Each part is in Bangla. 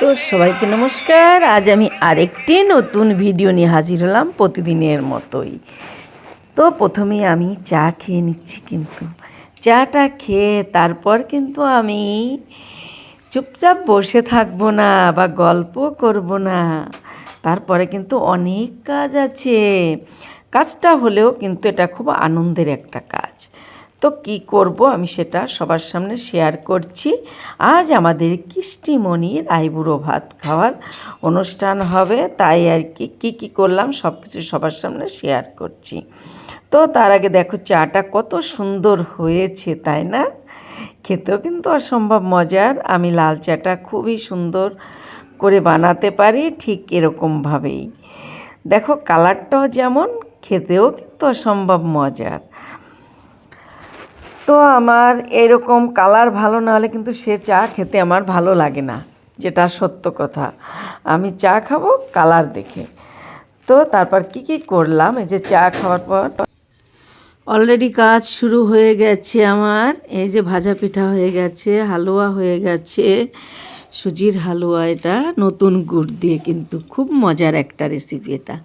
তো সবাইকে নমস্কার। আজ আমি আরেকটি নতুন ভিডিও নিয়ে হাজির হলাম প্রতিদিনের মতোই। তো প্রথমে আমি চা খেয়ে নিচ্ছি কিন্তু। চাটা খেয়ে তারপর কিন্তু আমি চুপচাপ বসে থাকব না বা গল্প করব না। তারপরে কিন্তু অনেক কাজ আছে। কাজটা হলেও কিন্তু এটা খুব আনন্দের একটা কাজ। তো কি করব আমি সেটা সবার সামনে শেয়ার করছি। আজ আমাদের কিষ্টিমণির আইবুড়ো ভাত খাওয়ার অনুষ্ঠান হবে, তাই আর কি, কী কী করলাম সব কিছু সবার সামনে শেয়ার করছি। তো তার আগে দেখো চাটা কত সুন্দর হয়েছে, তাই না? খেতেও কিন্তু অসম্ভব মজার। আমি লাল চাটা খুবই সুন্দর করে বানাতে পারি ঠিক এরকমভাবেই দেখো কালারটাও যেমন, খেতেও কিন্তু অসম্ভব মজার। তো আমার এরকম কালার ভালো না হলে কিন্তু সে চা খেতে আমার ভালো লাগে না, যেটা সত্য কথা। আমি চা খাব কালার দেখে। তো তারপর কি কি করলাম? এই যে চা খাওয়ার পর অলরেডি কাজ শুরু হয়ে গেছে আমার। এই যে ভাজা পিঠা হয়ে গেছে, হালুয়া হয়ে গেছে। সুজির হালুয়া এটা, নতুন গুড় দিয়ে কিন্তু খুব মজার একটা রেসিপি এটা।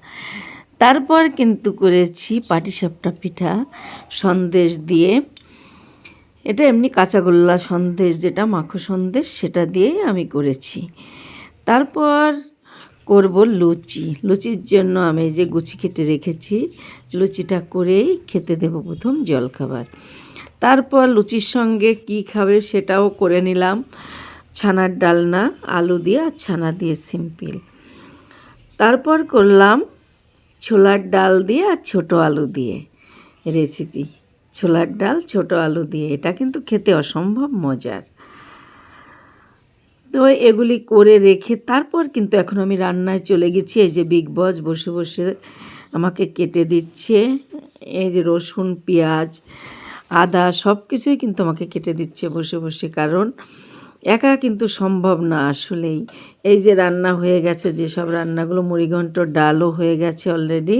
তারপর কিন্তু করেছি পাটিসাপটা পিঠা, সন্দেশ দিয়ে এটা এমনি কাঁচাগোল্লা সন্দেশ, যেটা মাখো সন্দেশ, সেটা দিয়েই আমি করেছি। তারপর করব লুচি। লুচির জন্য আমি যে গুচি কেটে রেখেছি, লুচিটা করেই খেতে দেবো প্রথম জলখাবার। তারপর লুচির সঙ্গে কি খাবে সেটাও করে নিলাম। ছানার ডালনা, আলু দিয়ে আর ছানা দিয়ে সিম্পল। তারপর করলাম ছোলার ডাল দিয়ে আর ছোটো আলু দিয়ে রেসিপি। ছোলার ডাল, ছোট আলু দিয়ে। এটা কিন্তু খেতে অসম্ভব মজার। তো এগুলি করে রেখে তারপর কিন্তু এখন আমি রান্নায় চলে গেছি। এই যে বিগ বস বসে বসে আমাকে কেটে দিচ্ছে। এই যে রসুন, পেঁয়াজ, আদা সব কিছুই কিন্তু আমাকে কেটে দিচ্ছে বসে বসে। কারণ একা কিন্তু সম্ভব না আসলেই। এই যে রান্না হয়ে গেছে, যেসব রান্নাগুলো মুড়িঘণ্ট ডালও হয়ে গেছে অলরেডি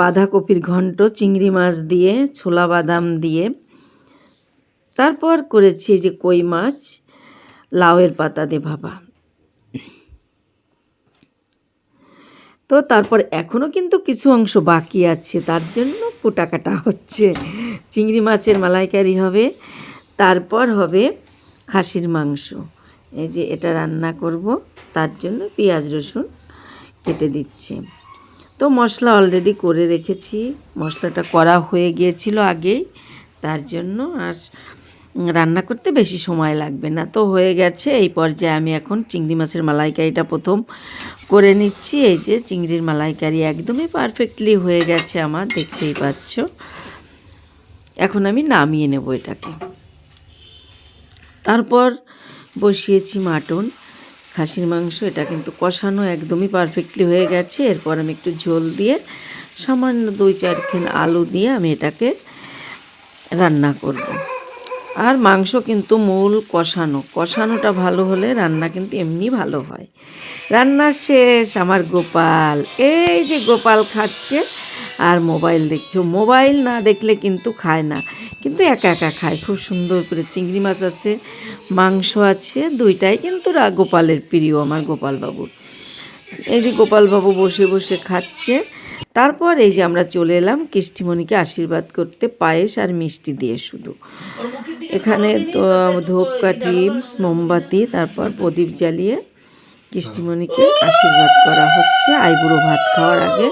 বাঁধাকপির ঘন্ট, চিংড়ি মাছ দিয়ে, ছোলা বাদাম দিয়ে। তারপর করেছি যে কই মাছ, লাউয়ের পাতা দিয়ে ভাবা তো তারপর এখনও কিন্তু কিছু অংশ বাকি আছে, তার জন্য কোটা কাটা হচ্ছে। চিংড়ি মাছের মালাইকারি হবে, তারপর হবে খাসির মাংস। এই যে এটা রান্না করব, তার জন্য পেঁয়াজ রসুন কেটে দিচ্ছি। তো মশলা অলরেডি করে রেখেছি। মশলাটা করা হয়ে গিয়েছিল আগেই, তার জন্য আর রান্না করতে বেশি সময় লাগবে না। তো হয়ে গেছে, এই পর্যায়ে আমি এখন চিংড়ি মাছের মালাইকারিটা প্রথম করে নিচ্ছি। এই যে চিংড়ির মালাইকারি একদমই পারফেক্টলি হয়ে গেছে আমার, দেখতেই পাচ্ছ। এখন আমি নামিয়ে নেব এটাকে। তারপর বসিয়েছি মাটন। খাসির মাংস, এটা কিন্তু কষানো একদমই পারফেক্টলি হয়ে গেছে এরপর আমি একটু ঝোল দিয়ে সামান্য দুই চারখান আলু দিয়ে আমি এটাকে রান্না করব। আর মাংস কিন্তু মূল কষানো। কষানোটা ভালো হলে রান্না কিন্তু এমনি ভালো হয়। রান্না শেষ, আমার গোপাল। এই যে গোপাল খাচ্ছে আর মোবাইল দেখছে। মোবাইল না দেখলে কিন্তু খায় না। কিন্তু একা একা খায়। খুব সুন্দর করে চিংড়ি মাছ আছে, মাংস আছে, দুইটাই কিন্তু গোপালের প্রিয়, আমার গোপালবাবুর। এই যে গোপালবাবু বসে বসে খাচ্ছে। তারপর এই যে আমরা চলে এলাম কৃষ্টিমণিকে আশীর্বাদ করতে পায়েস আর মিষ্টি দিয়ে শুধু। এখানে তো ধূপকাঠি, মোমবাতি, তারপর প্রদীপ জ্বালিয়ে কৃষ্টিমণিকে আশীর্বাদ করা হচ্ছে। আইবুড়ো ভাত খাওয়ার আগে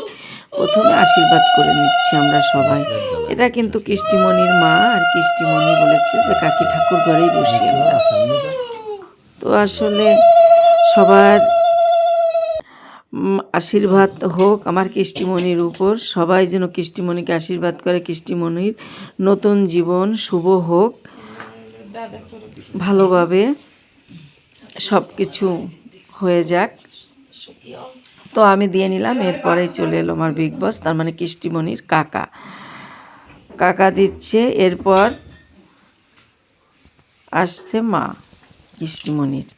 প্রথমে আশীর্বাদ করে নিচ্ছি আমরা সবাই। এটা কিন্তু কৃষ্টিমণির মা আর কৃষ্টিমণি বলেছে যে, কাকি ঠাকুর ঘরেই বসিয়ে তো আসলে সবার আশীর্বাদ হোক, আমার কৃষ্টিমণির উপর। সবাই যেন কৃষ্টিমণিকে আশীর্বাদ করে, কৃষ্টিমণির নতুন জীবন শুভ হোক। ভালোভাবে সব কিছু হয়ে যাক। তো আমি দিয়ে নিলাম, এরপরেই চলে এলো আমার বিগ বস তার মানে কৃষ্টিমণির কাকা। কাকা দিচ্ছে, এরপর আসছে মা, কৃষ্টিমণির।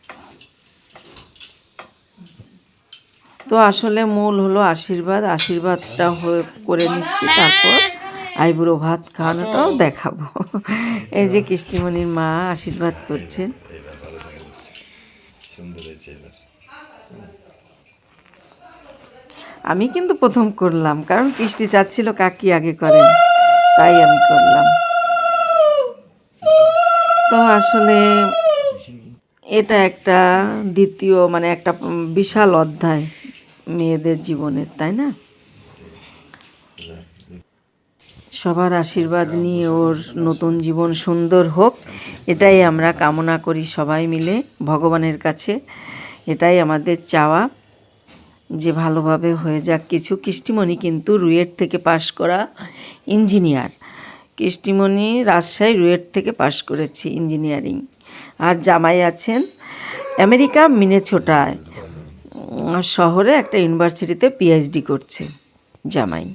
তো আসলে মূল হলো আশীর্বাদ। আশীর্বাদটা হয়ে করে নিচ্ছি তারপর আইবুড়ো ভাত খাওয়ানোটাও দেখাবো। এই যে কৃষ্টিমণির মা আশীর্বাদ করছেন। আমি কিন্তু প্রথম করলাম, কারণ কৃষ্টি চাচ্ছিল কাকি আগে করেন, তাই আমি করলাম। তো আসলে এটা একটা দ্বিতীয় মানে একটা বিশাল অধ্যায়। মেয়েদের জীবনের, তাই না? সবার আশীর্বাদ নিয়ে ওর নতুন জীবন সুন্দর হোক, এটাই আমরা কামনা করি সবাই মিলে ভগবানের কাছে। এটাই আমাদের চাওয়া, যে ভালোভাবে হয়ে যাক। কিছু কৃষ্টিমণি কিন্তু রুয়েট থেকে পাশ করা ইঞ্জিনিয়ার। কৃষ্টিমণি রাজশাহী রুয়েট থেকে পাশ করেছে ইঞ্জিনিয়ারিং। আর জামাই আছেন আমেরিকা মিনেছোটায়। শহরে একটা ইউনিভার্সিটিতে পিএইচডি করছে জামাই।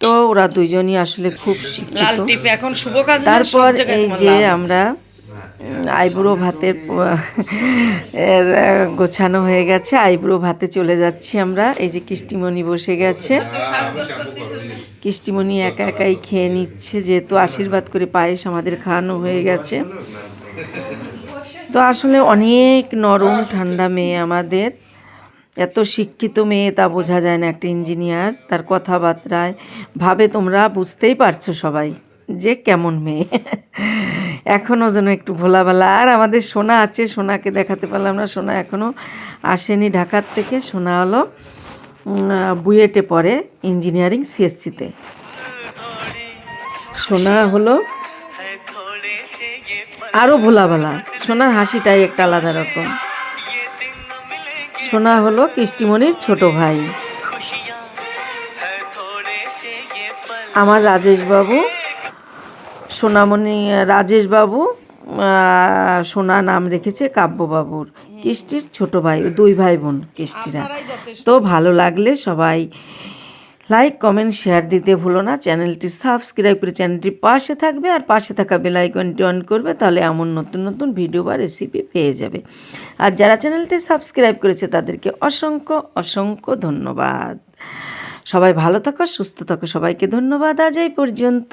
তো ওরা দুইজনই আসলে খুব শিক্ষিত। এখন শুভ কাজ তারপর এই যে আমরা আইব্রো ভাতের এর গোছানো হয়ে গেছে আইব্রো ভাতে চলে যাচ্ছি আমরা। এই যে কৃষ্টিমণি বসে গেছে। কৃষ্টিমণি একা একাই খেয়ে নিচ্ছে যেহেতু আশীর্বাদ করে পায়েস আমাদের খাওয়ানো হয়ে গেছে। তো আসলে অনেক নরম ঠান্ডা মেয়ে আমাদের। এত শিক্ষিত মেয়ে তা বোঝা যায় না একটা ইঞ্জিনিয়ার তার কথাবার্তায়। ভাবে তোমরা বুঝতেই পারছ সবাই যে কেমন মেয়ে। এখনও যেন একটু ভোলাবেলা আর আমাদের সোনা আছে, সোনাকে দেখাতে পারলাম না। সোনা এখনও আসেনি ঢাকার থেকে। সোনা হলো বুয়েটে পড়ে ইঞ্জিনিয়ারিং সিএসসিতে সোনা হলো আরও ভোলাবেলা সোনার হাসিটাই একটা আলাদা রকম। সোনা হলো কৃষ্টিমণির ছোট ভাই। আমার রাজেশবাবু সোনামণি রাজেশবাবু সোনা নাম রেখেছে কাব্যবাবুর কৃষ্টির ছোট ভাই দুই ভাই বোন কৃষ্টিরা। তো ভালো লাগলে সবাই লাইক কমেন্ট শেয়ার দিতে ভুলো না। চ্যানেলটি সাবস্ক্রাইব করে চ্যানেলটি পাশে থাকবে আর পাশে থাকা বেল আইকনটি অন করবে, তাহলে এমন নতুন নতুন ভিডিও বা রেসিপি পেয়ে যাবে। আর যারা চ্যানেলটি সাবস্ক্রাইব করেছে, তাদেরকে অসংখ্য অসংখ্য ধন্যবাদ। সবাই ভালো থাকো, সুস্থ থাকো, সবাইকে ধন্যবাদ। আজ এই পর্যন্ত।